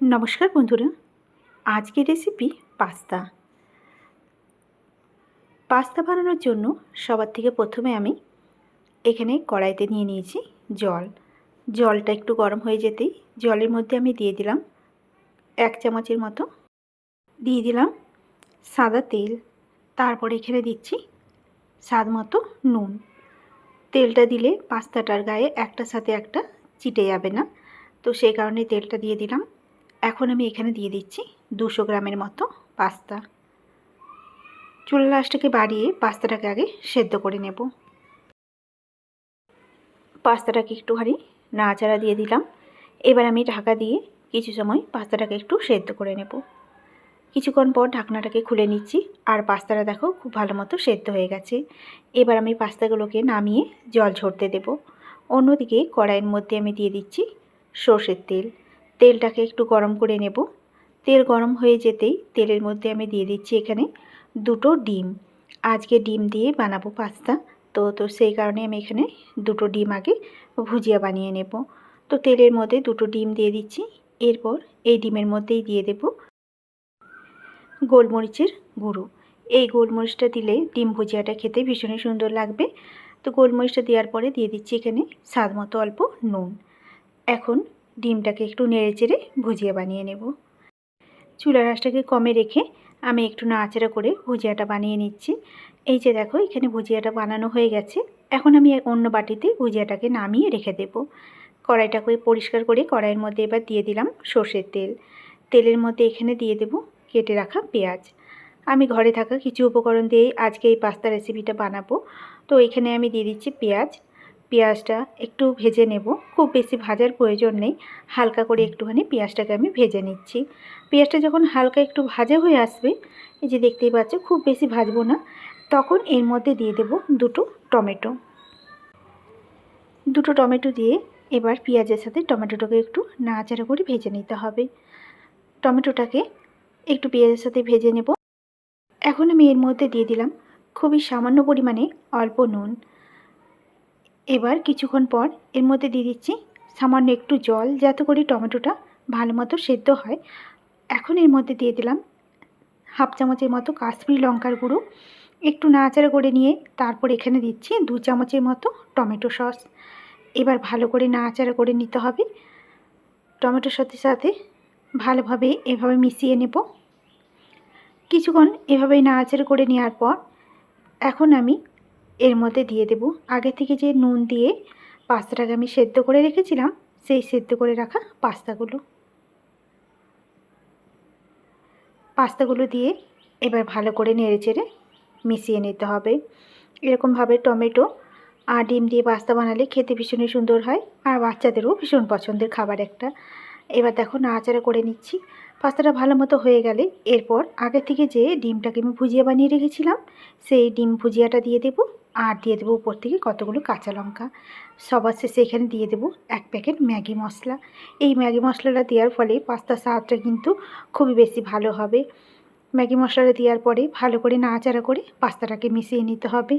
নমস্কার বন্ধুরা। আজকের রেসিপি পাস্তা। পাস্তা বানানোর জন্য সবার থেকে প্রথমে আমি এখানে কড়াইতে নিয়ে নিয়েছি জল। জলটা একটু গরম হয়ে যেতেই জলের মধ্যে আমি দিয়ে দিলাম এক চামচের মতো। দিয়ে দিলাম সাদা তেল। তারপরে এখানে দিচ্ছি স্বাদ মতো নুন। তেলটা দিলে পাস্তাটার গায়ে একটার সাথে একটা চিটে যাবে না। তো সেই কারণে তেলটা দিয়ে দিলাম। এখন আমি এখানে দিয়ে দিচ্ছি দুশো গ্রামের মতো পাস্তা। চুলা লাশটাকে বাড়িয়ে পাস্তাটাকে আগে সেদ্ধ করে নেব। পাস্তাটাকে একটুখানি নাড়াচাড়া দিয়ে দিলাম। এবার আমি ঢাকা দিয়ে কিছু সময় পাস্তাটাকে একটু সেদ্ধ করে নেব। কিছুক্ষণ পর ঢাকনাটাকে খুলে নিচ্ছি আর পাস্তাটা দেখো খুব ভালো মতো সেদ্ধ হয়ে গেছে। এবার আমি পাস্তাগুলোকে নামিয়ে জল ঝরতে দেব। অন্যদিকে কড়াইয়ের মধ্যে আমি দিয়ে দিচ্ছি সর্ষের তেল। তেলটাকে একটু গরম করে নেব। তেল গরম হয়ে যেতেই তেলের মধ্যে আমি দিয়ে দিচ্ছি এখানে দুটো ডিম। আজকে ডিম দিয়ে বানাবো পাস্তা। তো তো সেই কারণে আমি এখানে দুটো ডিম আগে ভুজিয়া বানিয়ে নেব। তো তেলের মধ্যে দুটো ডিম দিয়ে দিচ্ছি। এরপর এই ডিমের মধ্যেই দিয়ে দেব গোলমরিচের গুঁড়ো। এই গোলমরিচটা দিলে ডিম ভুজিয়াটা খেতে ভীষণই সুন্দর লাগবে। তো গোলমরিচটা দেওয়ার পরে দিয়ে দিচ্ছি এখানে স্বাদ মতো অল্প নুন। এখন ডিমটাকে একটু নেড়ে চেড়ে ভুজিয়া বানিয়ে নেব। চুলা রাসটাকে কমে রেখে আমি একটু নাড়াচাড়া করে ভুজিয়াটা বানিয়ে নিচ্ছি। এই যে দেখো, এখানে ভুজিয়াটা বানানো হয়ে গেছে। এখন আমি অন্য বাটিতে ভুজিয়াটাকে নামিয়ে রেখে দেব। কড়াইটাকে পরিষ্কার করে কড়াইয়ের মধ্যে এবার দিয়ে দিলাম সর্ষের তেল। তেলের মধ্যে এখানে দিয়ে দেব কেটে রাখা পেঁয়াজ। আমি ঘরে থাকা কিছু উপকরণ দিয়েই আজকে এই পাস্তা রেসিপিটা বানাবো। তো এখানে আমি দিয়ে দিচ্ছি পেঁয়াজ পেঁয়াজটা একটু ভেজে নেব। খুব বেশি ভাজার প্রয়োজন নেই। হালকা করে একটুখানি পেঁয়াজটাকে আমি ভেজে নিচ্ছি। পেঁয়াজটা যখন হালকা একটু ভাজা হয়ে আসবে, এই যে দেখতেই পাচ্ছ, খুব বেশি ভাজবো না। তখন এর মধ্যে দিয়ে দেব দুটো টমেটো। দুটো টমেটো দিয়ে এবার পেঁয়াজের সাথে টমেটোটাকে একটু নাড়াচাড়া করে ভেজে নিতে হবে। টমেটোটাকে একটু পেঁয়াজের সাথে ভেজে নেব। এখন আমি এর মধ্যে দিয়ে দিলাম খুবই সামান্য পরিমাণে অল্প নুন। এবার কিছুক্ষণ পর এর মধ্যে দিয়ে দিচ্ছি সামান্য একটু জল যাতে করে টমেটোটা ভালো মতো সেদ্ধ হয়। এখন এর মধ্যে দিয়ে দিলাম হাফ চামচের মতো কাশ্মীরি লঙ্কার গুঁড়ো। একটু নাড়াচাড়া করে নিয়ে তারপর এখানে দিচ্ছি দু চামচের মতো টমেটো সস। এবার ভালো করে নাড়াচাড়া করে নিতে হবে। টমেটোর সাথে সাথে ভালোভাবে এভাবে মিশিয়ে নেব। কিছুক্ষণ এভাবেই নাড়াচাড়া করে নেওয়ার পর এখন আমি এর মধ্যে দিয়ে দেব। আগে থেকে যে নুন দিয়ে পাস্তাটাকে আমি সেদ্ধ করে রেখেছিলাম, সেই সেদ্ধ করে রাখা পাস্তাগুলো। পাস্তাগুলো দিয়ে এবার ভালো করে নেড়ে চেড়ে মিশিয়ে নিতে হবে। এরকমভাবে টমেটো আর ডিম দিয়ে পাস্তা বানালে খেতে ভীষণই সুন্দর হয়, আর বাচ্চাদেরও ভীষণ পছন্দের খাবার একটা। এবার দেখো নাড়াচাড়া করে নিচ্ছি। পাস্তাটা ভালো মতো হয়ে গেলে এরপর আগে থেকে যে ডিমটাকে আমি ভুজিয়া বানিয়ে রেখেছিলাম, সেই ডিম ভুজিয়াটা দিয়ে দেবো আর দিয়ে দেবো উপর থেকে কতগুলো কাঁচা লঙ্কা। সবার শেষে এখানে দিয়ে দেবো এক প্যাকেট ম্যাগি মশলা। এই ম্যাগি মশলাটা দেওয়ার ফলে পাস্তার স্বাদটা কিন্তু খুবই বেশি ভালো হবে। ম্যাগি মশলাটা দেওয়ার পরে ভালো করে নাড়াচাড়া করে পাস্তাটাকে মিশিয়ে নিতে হবে।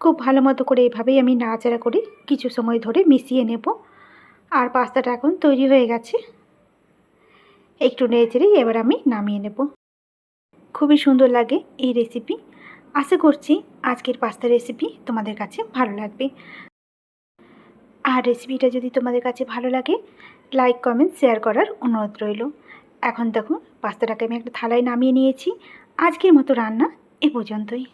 খুব ভালো মতো করে এভাবেই আমি নাড়াচাড়া করে কিছু সময় ধরে মিশিয়ে নেব। আর পাস্তাটা এখন তৈরি হয়ে গেছে। একটু নেড়ে এবার আমি নামিয়ে নেব। খুবই সুন্দর লাগে এই রেসিপি আশা করছি আজকের পাস্তা রেসিপি তোমাদের কাছে ভালো লাগবে। আর রেসিপিটা যদি তোমাদের কাছে ভালো লাগে লাইক কমেন্ট শেয়ার করার অনুরোধ রইল। এখন দেখুন, পাস্তাটাকে আমি একটা থালায় নামিয়ে নিয়েছি। আজকের মতো রান্না এ পর্যন্তই।